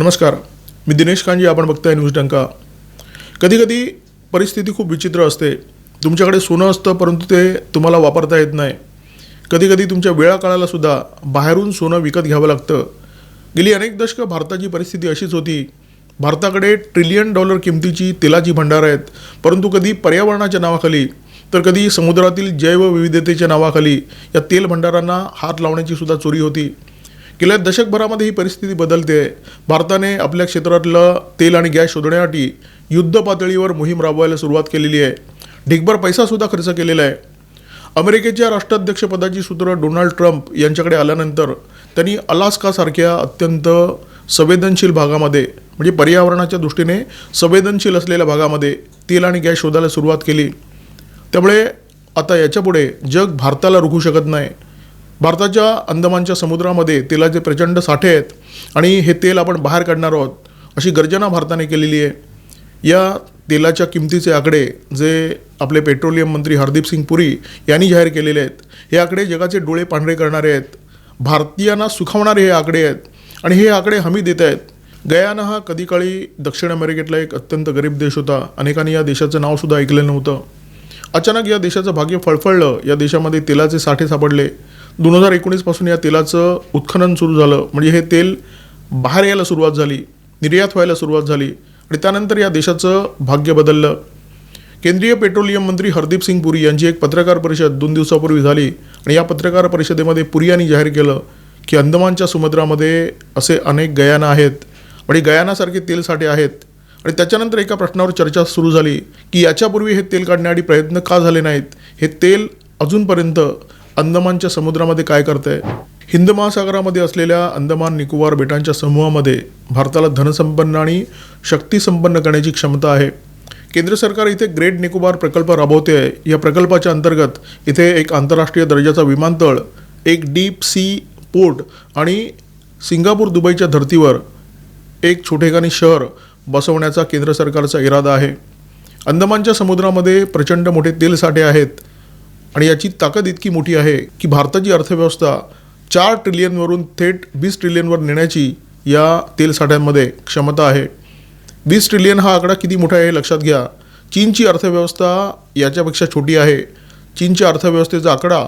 नमस्कार. मी दिनेश कांजी आपण बघताय न्यूज डंका. कधीकधी परिस्थिती खूप विचित्र असते. तुमच्याकडे सोनं असतं परंतु ते तुम्हाला वापरता येत नाही. कधीकधी तुमच्या वेळा काळाला सुद्धा बाहेरून सोनं विकत घ्यावं लागतं. गेली अनेक दशकं भारताची परिस्थिती अशीच होती. भारताकडे ट्रिलियन डॉलर किमतीची तेलाची भंडार आहेत. परंतु कधी पर्यावरणाच्या नावाखाली तर कधी समुद्रातील जैवविविधतेच्या नावाखाली या तेल भंडारांना हात लावण्याची सुद्धा चोरी होती. गेल्या दशकभरामध्ये ही परिस्थिती बदलते. भारताने आपल्या क्षेत्रातलं तेल आणि गॅस शोधण्यासाठी युद्ध पातळीवर मोहीम राबवायला सुरुवात केलेली आहे. ढिगभर पैसासुद्धा खर्च केलेला आहे. अमेरिकेच्या राष्ट्राध्यक्षपदाची सूत्र डोनाल्ड ट्रम्प यांच्याकडे आल्यानंतर त्यांनी अलास्कासारख्या अत्यंत संवेदनशील भागामध्ये म्हणजे पर्यावरणाच्या दृष्टीने संवेदनशील असलेल्या भागामध्ये तेल आणि गॅस शोधायला सुरुवात केली. त्यामुळे आता याच्यापुढे जग भारताला रोखू शकत नाही. भारताच्या अंदमानच्या समुद्रामध्ये तेलाचे प्रचंड साठे आहेत आणि हे तेल आपण बाहेर काढणार आहोत अशी गर्जना भारताने केलेली आहे. या तेलाच्या किमतीचे आकडे जे आपले पेट्रोलियम मंत्री हरदीप सिंग पुरी यांनी जाहीर केलेले आहेत हे आकडे जगाचे डोळे पांढरे करणारे आहेत. भारतीयांना सुखावणारे हे आकडे आहेत आणि हे आकडे हमी देत आहेत. गयाना हा कधी काळी दक्षिण अमेरिकेतला एक अत्यंत गरीब देश होता. अनेकांनी या देशाचं नावसुद्धा ऐकलेलं नव्हतं. अचानक या देशाचं भाग्य फळफळलं. या देशामध्ये तेलाचे साठे सापडले. दोन हजार एकोणीसपासून या तेलाचं उत्खनन सुरू झालं. म्हणजे हे तेल बाहेर यायला सुरुवात झाली निर्यात व्हायला सुरुवात झाली आणि त्यानंतर या देशाचं भाग्य बदललं. केंद्रीय पेट्रोलियम मंत्री हरदीप सिंग पुरी यांची एक पत्रकार परिषद दोन दिवसापूर्वी झाली आणि या पत्रकार परिषदेमध्ये पुरी यांनी जाहीर केलं की अंदमानच्या समुद्रामध्ये असे अनेक गयाना आहेत आणि गयानासारखे तेलसाठे आहेत. आणि त्याच्यानंतर एका प्रश्नावर चर्चा सुरू झाली की याच्यापूर्वी हे तेल काढण्यासाठी प्रयत्न का झाले नाहीत? हे तेल अजूनपर्यंत अंदमानच्या समुद्रामध्ये काय करतंय? हिंद महासागरामध्ये असलेल्या अंदमान निकोबार बेटांच्या समूहामध्ये भारताला धनसंपन्न आणि शक्तीसंपन्न करण्याची क्षमता आहे. केंद्र सरकार इथे ग्रेट निकोबार प्रकल्प राबवते आहे. या प्रकल्पाच्या अंतर्गत इथे एक आंतरराष्ट्रीय दर्जाचा विमानतळ एक डीप सी पोर्ट आणि सिंगापूर दुबईच्या धर्तीवर एक छोटेखानी शहर बसवण्याचा केंद्र सरकारचा इरादा आहे. अंदमानच्या समुद्रामध्ये प्रचंड मोठे तेलसाठे आहेत. आणि याची ताकद इतकी मोठी आहे की भारताची अर्थव्यवस्था चार ट्रिलियनवरून थेट वीस ट्रिलियनवर नेण्याची या तेलसाठ्यांमध्ये क्षमता आहे. वीस ट्रिलियन हा आकडा किती मोठा आहे हे लक्षात घ्या. चीनची अर्थव्यवस्था याच्यापेक्षा छोटी आहे. चीनच्या अर्थव्यवस्थेचा आकडा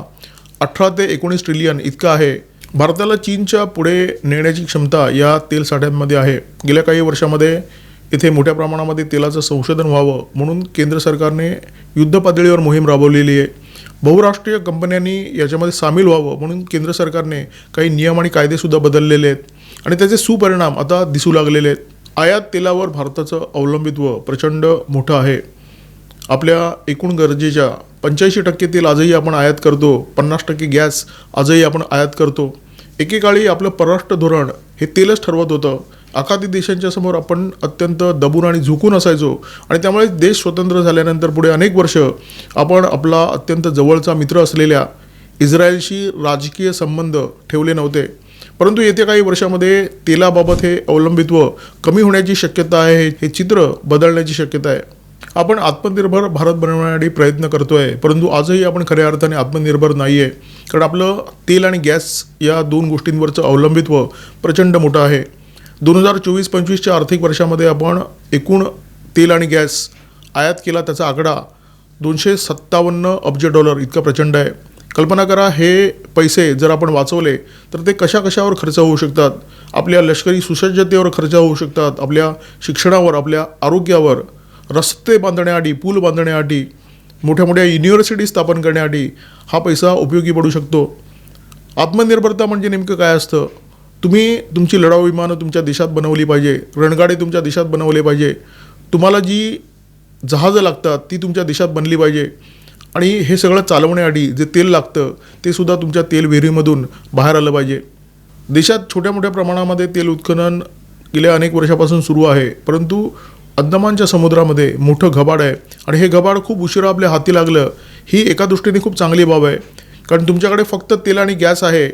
अठरा ते एकोणीस ट्रिलियन इतका आहे. भारताला चीनच्या पुढे नेण्याची क्षमता या तेलसाठ्यांमध्ये आहे. गेल्या काही वर्षामध्ये इथे मोठ्या प्रमाणामध्ये तेलाचं संशोधन व्हावं म्हणून केंद्र सरकारने युद्ध पातळीवर मोहीम राबवलेली आहे. बहुराष्ट्रीय कंपन्यांनी याच्यामध्ये सामील व्हावं म्हणून केंद्र सरकारने काही नियम आणि कायदेसुद्धा बदललेले आहेत. आणि त्याचे सुपरिणाम आता दिसू लागलेले आहेत. आयात तेलावर भारताचं अवलंबित्व प्रचंड मोठं आहे. आपल्या एकूण गरजेच्या पंच्याऐंशी टक्के तेल आजही आपण आयात करतो पन्नास टक्के गॅस आजही आपण आयात करतो. एकेकाळी आपलं परराष्ट्र धोरण हे तेलच ठरवत होतं. आखाती देशांच्या समोर आपण अत्यंत दबून आणि झुकून असायचो. आणि त्यामुळे देश स्वतंत्र झाल्यानंतर पुढे अनेक वर्ष आपण आपला अत्यंत जवळचा मित्र असलेल्या इस्रायलशी राजकीय संबंध ठेवले नव्हते. परंतु येत्या काही वर्षामध्ये तेलाबाबत हे अवलंबित्व कमी होण्याची शक्यता आहे हे चित्र बदलण्याची शक्यता आहे. आपण आत्मनिर्भर भारत बनवण्यासाठी प्रयत्न करतो आहे परंतु आजही आपण खऱ्या अर्थाने आत्मनिर्भर नाही आहे कारण आपलं तेल आणि गॅस या दोन गोष्टींवरचं अवलंबित्व प्रचंड मोठं आहे. दोन हजार चोवीस पंचवीसच्या आर्थिक वर्षामध्ये आपण एकूण तेल आणि गॅस आयात केला त्याचा आकडा दोनशे सत्तावन्न अब्ज डॉलर इतका प्रचंड आहे. कल्पना करा हे पैसे जर आपण वाचवले तर ते कशा कशावर खर्च होऊ शकतात? आपल्या लष्करी सुसज्जतेवर खर्च होऊ शकतात आपल्या शिक्षणावर आपल्या आरोग्यावर रस्ते बांधण्यासाठी पूल बांधण्यासाठी मोठ्या मोठ्या युनिव्हर्सिटी स्थापन करण्यासाठी हा पैसा उपयोगी पडू शकतो. आत्मनिर्भरता म्हणजे नेमकं काय असतं? तुम्ही तुमची लढाऊ विमानं तुमच्या देशात बनवली पाहिजे रणगाडे तुमच्या देशात बनवले पाहिजे तुम्हाला जी जहाजं लागतात ती तुमच्या देशात बनली पाहिजे. आणि हे सगळं चालवण्यासाठी जे तेल लागतं ते सुद्धा तुमच्या तेल विहिरीमधून बाहेर आलं पाहिजे. देशात छोट्या मोठ्या प्रमाणामध्ये तेल उत्खनन गेल्या अनेक वर्षापासून सुरू आहे परंतु अंदमानच्या समुद्रामध्ये मोठं घबाड आहे आणि हे घबाड खूप उशिरा आपल्या हाती लागलं. ही एका दृष्टीने खूप चांगली बाब आहे कारण तुमच्याकडे फक्त तेल आणि गॅस आहे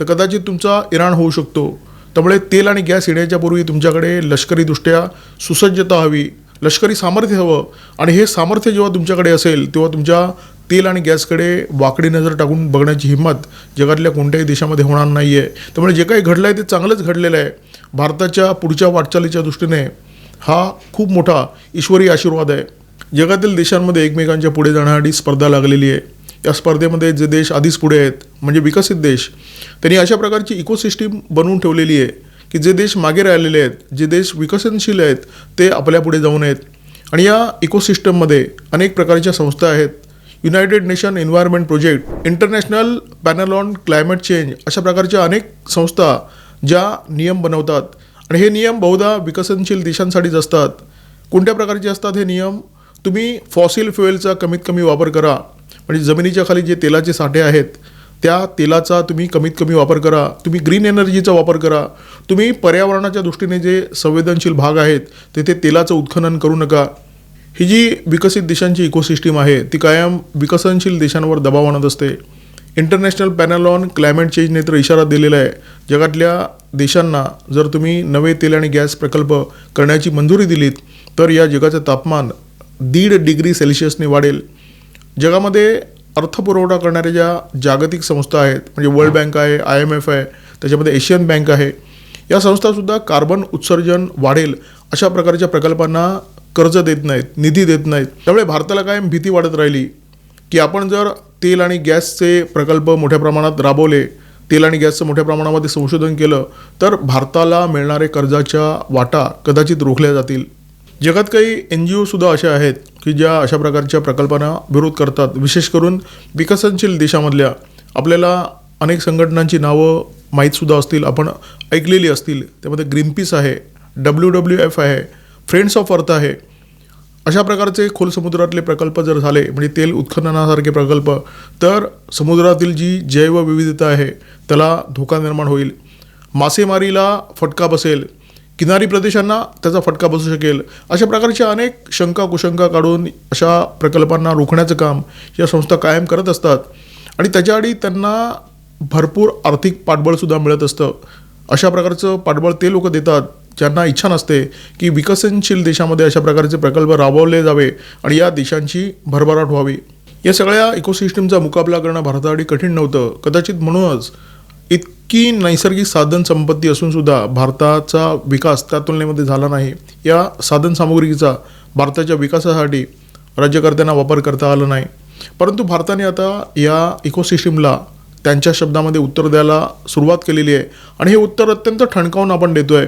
तर कदाचित तुमचा इराण होऊ शकतो. त्यामुळे तेल आणि गॅस येण्याच्या पूर्वी तुमच्याकडे लष्करीदृष्ट्या सुसज्जता हवी लष्करी सामर्थ्य हवं आणि हे सामर्थ्य जेव्हा तुमच्याकडे असेल तेव्हा तुमच्या तेल आणि गॅसकडे वाकडी नजर टाकून बघण्याची हिंमत जगातल्या कोणत्याही देशामध्ये होणार नाही आहे त्यामुळे जे काही घडलं आहे ते चांगलंच घडलेलं आहे. भारताच्या पुढच्या वाटचालीच्या दृष्टीने हा खूप मोठा ईश्वरी आशीर्वाद आहे. जगातील देशांमध्ये एकमेकांच्या पुढे जाण्यासाठी स्पर्धा लागलेली आहे. या स्पर्धेमध्ये जे देश आधीच पुढे आहेत म्हणजे विकसित देश त्यांनी अशा प्रकारची इकोसिस्टीम बनवून ठेवलेली आहे की जे देश मागे राहिलेले आहेत जे देश विकसनशील आहेत ते आपल्या पुढे जाऊन आहेत. आणि या इकोसिस्टममध्ये अनेक प्रकारच्या संस्था आहेत. United nation environment project international panel on climate change अशा प्रकारच्या अनेक संस्था ज्या नियम बनवतात. आणि हे नियम बहुधा विकसनशील देशांसाठीच असतात. कोणत्या प्रकारचे असतात हे नियम? तुम्ही फॉसिल फ्युएलचा कमीत कमी वापर करा. म्हणजे जमिनीच्या खाली जे तेलाचे साठे आहेत त्या तेलाचा तुम्ही कमीत कमी वापर करा. तुम्ही ग्रीन एनर्जीचा वापर करा. तुम्ही पर्यावरणाच्या दृष्टीने जे संवेदनशील भाग आहेत तेथे तेलाचं उत्खनन करू नका. ही जी विकसित देशांची इकोसिस्टीम आहे ती कायम विकसनशील देशांवर दबाव आणत असते. इंटरनॅशनल पॅनल ऑन क्लायमेट चेंजने तर इशारा दिलेला आहे. जगातल्या देशांना जर तुम्ही नवे तेल आणि गॅस प्रकल्प करण्याची मंजुरी दिलीत तर या जगाचं तापमान दीड डिग्री सेल्सिअसने वाढेल. जगामध्ये अर्थपुरवठा करणाऱ्या ज्या जागतिक संस्था आहेत म्हणजे वर्ल्ड बँक आहे आय एम एफ आहे त्याच्यामध्ये एशियन बँक आहे या संस्थासुद्धा कार्बन उत्सर्जन वाढेल अशा प्रकारच्या प्रकल्पांना कर्ज देत नाहीत निधी देत नाहीत. त्यामुळे भारताला कायम भीती वाढत राहिली की आपण जर तेल आणि गॅसचे प्रकल्प मोठ्या प्रमाणात राबवले तेल आणि गॅसचं मोठ्या प्रमाणामध्ये संशोधन केलं तर भारताला मिळणारे कर्जाच्या वाटा कदाचित रोखल्या जातील. जगात काही एन जी ओसुद्धा अशा आहेत की ज्या अशा प्रकारच्या प्रकल्पांना विरोध करतात. विशेष करून विकसनशील देशामधल्या आपल्याला अनेक संघटनांची नावं माहीतसुद्धा असतील. आपण ऐकलेली असतील. त्यामध्ये ग्रीनपीस आहे डब्ल्यू डब्ल्यू एफ आहे फ्रेंड्स ऑफ अर्थ आहे. अशा प्रकारचे खोल समुद्रातले प्रकल्प जर झाले म्हणजे तेल उत्खननासारखे प्रकल्प तर समुद्रातील जी जैवविविधता आहे त्याला धोका निर्माण होईल. मासेमारीला फटका बसेल. किनारी प्रदेशांना त्याचा फटका बसू शकेल. अशा प्रकारच्या अनेक शंका कुशंका काढून अशा प्रकल्पांना रोखण्याचं काम या संस्था कायम करत असतात. आणि त्याच्याआधी त्यांना भरपूर आर्थिक पाठबळसुद्धा मिळत असतं. अशा प्रकारचं पाठबळ ते लोक देतात ज्यांना इच्छा नसते की विकसनशील देशामध्ये अशा प्रकारचे प्रकल्प राबवले जावे आणि या देशांची भरभराट व्हावी. या सगळ्या इकोसिस्टमचा मुकाबला करणं भारतासाठी कठीण नव्हतं. कदाचित म्हणूनच इत की नैसर्गिक साधन संपत्ती असून सुद्धा भारताचा विकास त्या तुलनेमध्ये झाला नाही. या साधन सामुग्रीचा भारताच्या विकासासाठी राज्यकर्त्यांना वापर करता आला नाही. परंतु भारताने आता या इकोसिस्टीमला त्यांच्या शब्दामध्ये उत्तर द्यायला सुरुवात केलेली आहे. आणि हे उत्तर अत्यंत ठणकावून आपण देतो आहे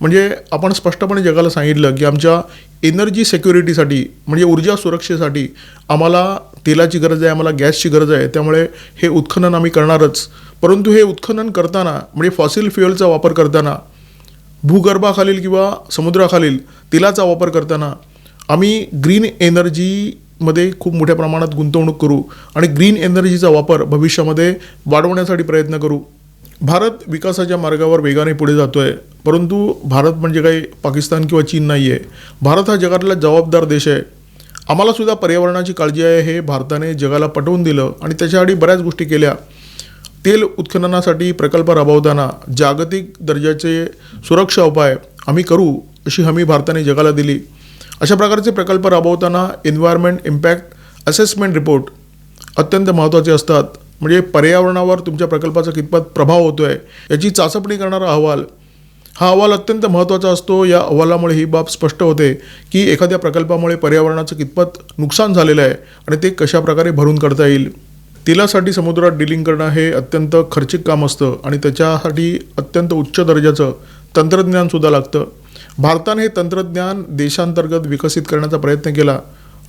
म्हणजे आपण स्पष्टपणे जगाला सांगितलं की आमच्या एनर्जी सेक्युरिटीसाठी म्हणजे ऊर्जा सुरक्षेसाठी आम्हाला तेलाची गरज आहे आम्हाला गॅसची गरज आहे. त्यामुळे हे उत्खनन आम्ही करणारच. परंतु हे उत्खनन करताना म्हणजे फॉसिल फ्युएलचा वापर करताना भूगर्भाखालील किंवा समुद्राखालील तेलाचा वापर करताना आम्ही ग्रीन एनर्जीमध्ये खूप मोठ्या प्रमाणात गुंतवणूक करू आणि ग्रीन एनर्जीचा वापर भविष्यामध्ये वाढवण्यासाठी प्रयत्न करू. भारत विकासाच्या मार्गावर वेगाने पुढे जातो आहे परंतु भारत म्हणजे काही पाकिस्तान किंवा चीन नाही आहे भारत हा जगातला जबाबदार देश आहे. आम्हालासुद्धा पर्यावरणाची काळजी आहे हे भारताने जगाला पटवून दिलं आणि त्याच्यासाठी बऱ्याच गोष्टी केल्या. तेल उत्खननासाठी प्रकल्प राबवताना जागतिक दर्जाचे सुरक्षा उपाय आम्ही करू अशी हमी भारताने जगाला दिली. अशा प्रकारचे प्रकल्प राबवताना एन्व्हायरमेंट इम्पॅक्ट असेसमेंट रिपोर्ट अत्यंत महत्त्वाचे असतात. म्हणजे पर्यावरणावर तुमच्या प्रकल्पाचा कितपत प्रभाव होतो आहे याची चाचपणी करणारा अहवाल. हा अहवाल अत्यंत महत्त्वाचा असतो. या अहवालामुळे ही बाब स्पष्ट होते की एखाद्या प्रकल्पामुळे पर्यावरणाचं कितपत नुकसान झालेलं आहे आणि ते कशाप्रकारे भरून काढता येईल. तेलासाठी समुद्रात डिलिंग करणं हे अत्यंत खर्चिक काम असतं आणि त्याच्यासाठी अत्यंत उच्च दर्जाचं तंत्रज्ञानसुद्धा लागतं. भारताने हे तंत्रज्ञान देशांतर्गत विकसित करण्याचा प्रयत्न केला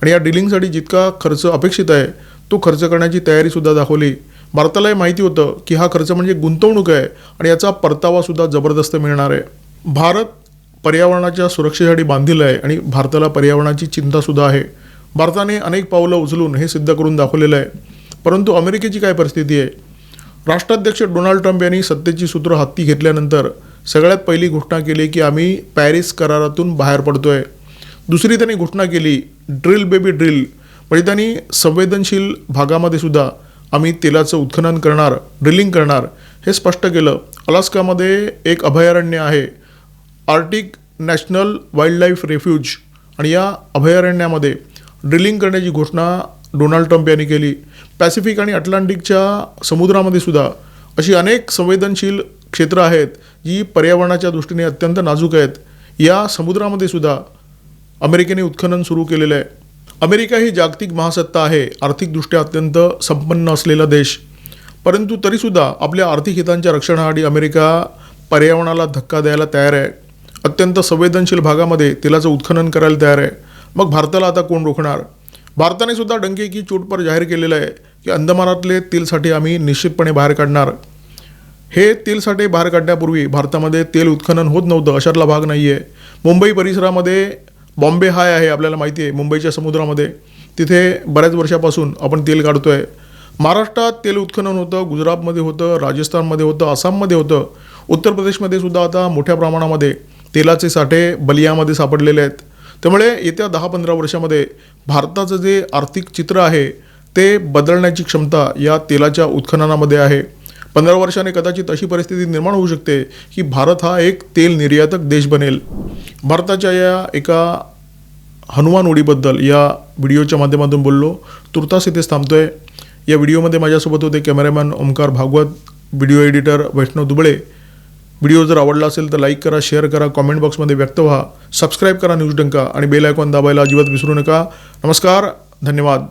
आणि या डिलिंगसाठी जितका खर्च अपेक्षित आहे तो खर्च करण्याची तयारीसुद्धा दाखवली. भारतालाही माहिती होतं की हा खर्च म्हणजे गुंतवणूक आहे आणि याचा परतावासुद्धा जबरदस्त मिळणार आहे. भारत पर्यावरणाच्या सुरक्षेसाठी बांधील आहे आणि भारताला पर्यावरणाची चिंतासुद्धा आहे. भारताने अनेक पावलं उचलून हे सिद्ध करून दाखवलेलं आहे. परंतु अमेरिकेची काय परिस्थिती आहे? राष्ट्राध्यक्ष डोनाल्ड ट्रम्प यांनी सत्तेची सूत्र हाती घेतल्यानंतर सगळ्यात पहिली घोषणा केली की आम्ही पॅरिस करारातून बाहेर पडतो आहे दुसरी त्यांनी घोषणा केली ड्रिल बेबी ड्रिल. म्हणजे त्यांनी संवेदनशील भागामध्ये सुद्धा आम्ही तेलाचं उत्खनन करणार ड्रिलिंग करणार हे स्पष्ट केलं. अलास्कामध्ये एक अभयारण्य आहे आर्टिक नॅशनल वाईल्डलाईफ रेफ्यूज. आणि या अभयारण्यामध्ये ड्रिलिंग करण्याची घोषणा डोनाल्ड ट्रम्प यांनी केली. पॅसिफिक आणि अटलांटिकच्या समुद्रामध्ये सुद्धा अशी अनेक संवेदनशील क्षेत्र आहेत जी पर्यावरणाच्या दृष्टीने अत्यंत नाजूक आहेत. या समुद्रामध्ये सुद्धा अमेरिकेने उत्खनन सुरू केलेलं आहे. अमेरिका ही जागतिक महासत्ता आहे आर्थिकदृष्ट्या अत्यंत संपन्न असलेला देश. परंतु तरीसुद्धा आपल्या आर्थिक हितांच्या रक्षणासाठी अमेरिका पर्यावरणाला धक्का द्यायला तयार आहे. अत्यंत संवेदनशील भागामध्ये तेलाचं उत्खनन करायला तयार आहे. मग भारताला आता कोण रोखणार? भारताने सुद्धा डंके की चोटपर जाहीर केलेलं आहे की अंदमानातले तेलसाठी आम्ही निश्चितपणे बाहेर काढणार. हे तेलसाठे बाहेर काढण्यापूर्वी भारतामध्ये तेल उत्खनन होत नव्हतं अशातला भाग नाही आहे मुंबई परिसरामध्ये बॉम्बे हाय आहे आपल्याला माहिती आहे मुंबईच्या समुद्रामध्ये. तिथे बऱ्याच वर्षापासून आपण तेल काढतो आहे महाराष्ट्रात तेल उत्खनन होतं गुजरातमध्ये होतं राजस्थानमध्ये होतं आसाममध्ये होतं. उत्तर प्रदेशमध्ये सुद्धा आता मोठ्या प्रमाणामध्ये तेलाचे साठे बलियामध्ये सापडलेले आहेत. त्यामुळे येत्या दहा पंधरा वर्षामध्ये भारताचं जे आर्थिक चित्र आहे ते बदलण्याची क्षमता या तेलाच्या उत्खननामध्ये आहे. पंधरा वर्षाने कदाचित अशी परिस्थिती निर्माण होऊ शकते की भारत हा एक तेल निर्यातक देश बनेल. भारताच्या या एका हनुमान उडीबद्दल या व्हिडिओच्या माध्यमातून बोललो. तुर्तास इथेच थांबतोय. या व्हिडिओमध्ये माझ्यासोबत होते cameraman Omkar Bhagwat video editor Vaishnav Dubale video जर आवडला असेल तर लाईक करा शेअर करा कॉमेंट बॉक्समध्ये व्यक्त व्हा. सबस्क्राईब करा न्यूज डंका आणि बेल आयकॉन दाबायला अजिबात विसरू नका. नमस्कार धन्यवाद.